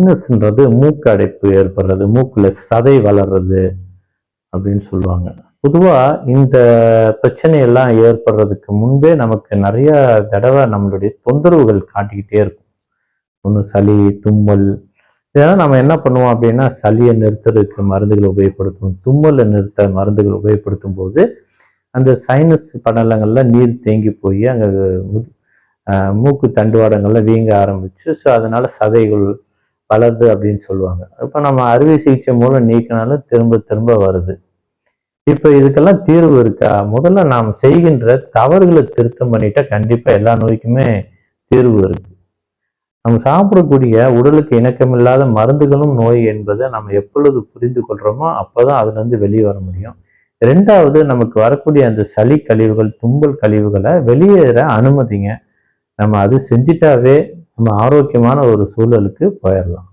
சைனஸ்ன்றது மூக்கு அடைப்பு ஏற்படுறது மூக்கில் சதை வளர்றது அப்படின்னு சொல்லுவாங்க. பொதுவாக இந்த பிரச்சனையெல்லாம் ஏற்படுறதுக்கு முன்பே நமக்கு நிறைய தடவை நம்மளுடைய தொந்தரவுகள் காட்டிக்கிட்டே இருக்கும். ஒன்று சளி தும்மல். இதெல்லாம் நம்ம என்ன பண்ணுவோம் அப்படின்னா சளியை நிறுத்துறதுக்கு மருந்துகள் உபயோகப்படுத்துவோம். தும்மலை நிறுத்த மருந்துகள் உபயோகப்படுத்தும் போது அந்த சைனஸ் படலங்கள்ல நீர் தேங்கி போய் அங்கே மூக்கு தண்டுவாடங்கள்ல வீங்க ஆரம்பிச்சு ஸோ அதனால சதைகள் வளருது அப்படின்னு சொல்லுவாங்க. இப்போ நம்ம அறுவை சிகிச்சை மூலம் நீக்கினாலும் திரும்ப திரும்ப வருது. இப்போ இதுக்கெல்லாம் தீர்வு இருக்கா? முதல்ல நாம் செய்கின்ற தவறுகளை திருத்தம் பண்ணிட்டா கண்டிப்பாக எல்லா நோய்க்குமே தீர்வு இருக்கு. நம்ம சாப்பிடக்கூடிய உடலுக்கு இணக்கமில்லாத மருந்துகளும் நோய் என்பதை நம்ம எப்பொழுது புரிந்து கொள்றோமோ அப்போதான் அதுல இருந்து வெளியே வர முடியும். ரெண்டாவது நமக்கு வரக்கூடிய அந்த சளி கழிவுகள் தும்பல் கழிவுகளை வெளியேற அனுமதிங்க. நம்ம அது செஞ்சிட்டாவே நம்ம ஆரோக்கியமான ஒரு சூழலுக்கு போயிடலாம்.